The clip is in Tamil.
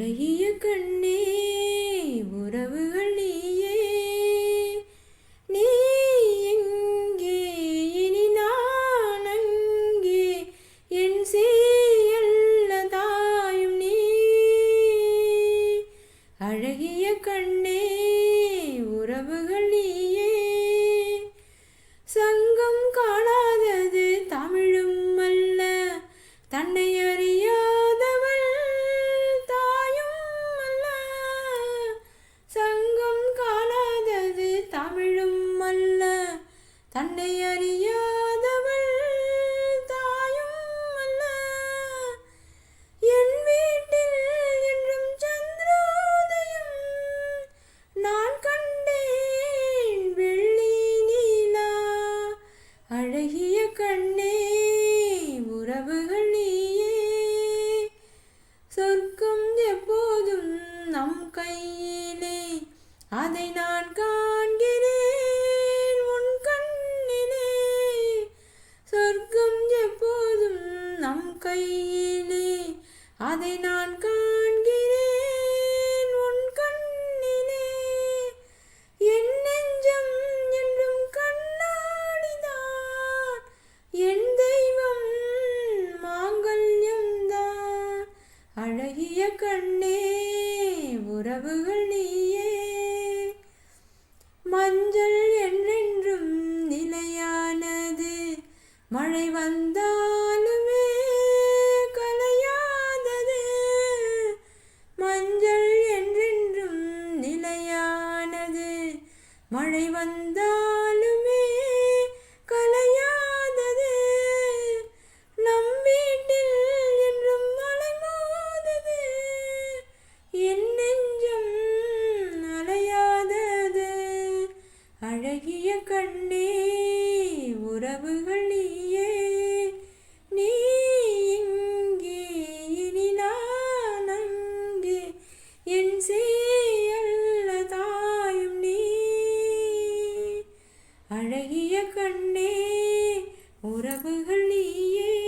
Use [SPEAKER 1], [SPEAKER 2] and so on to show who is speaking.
[SPEAKER 1] அழகிய கண்ணே உறவுகள் நீயே. நீ எங்கே? இனி நான் அங்கே. என் செய்யல்ல தாயும் நீ. அழகிய கண்ணே உறவுகள் நீயே. சங்கம் காணாதது தமிழும் அல்ல தன்னை அறிய தன்னை தாயும் அல்ல. என் வீட்டில் என்றும் சந்திரோதயம் நான் கண்டேன் வெள்ளி நீலா. அழகிய கண்ணே உறவுகள் நீயே. சொர்க்கம் எப்போதும் நம் கையிலே. அதை நான் கா அதை நான் காண்கிறேன் உன் கண்ணிலே. என் நெஞ்சம் என்றும் கண்ணாடிதான். என் தெய்வம் மாங்கல்யம்தான் அழகிய கண்ணே உறவுகள் நீயே. மஞ்சள் என்றென்றும் நிலையானது. மழை வந்தால் மழை வந்தாலுமே கலையாதது. நம் வீட்டில் என்றும் மலை மோதது. என் நெஞ்சம் அலையாதது. அழகிய கண் கண்ணே உறவுகள் நீயே.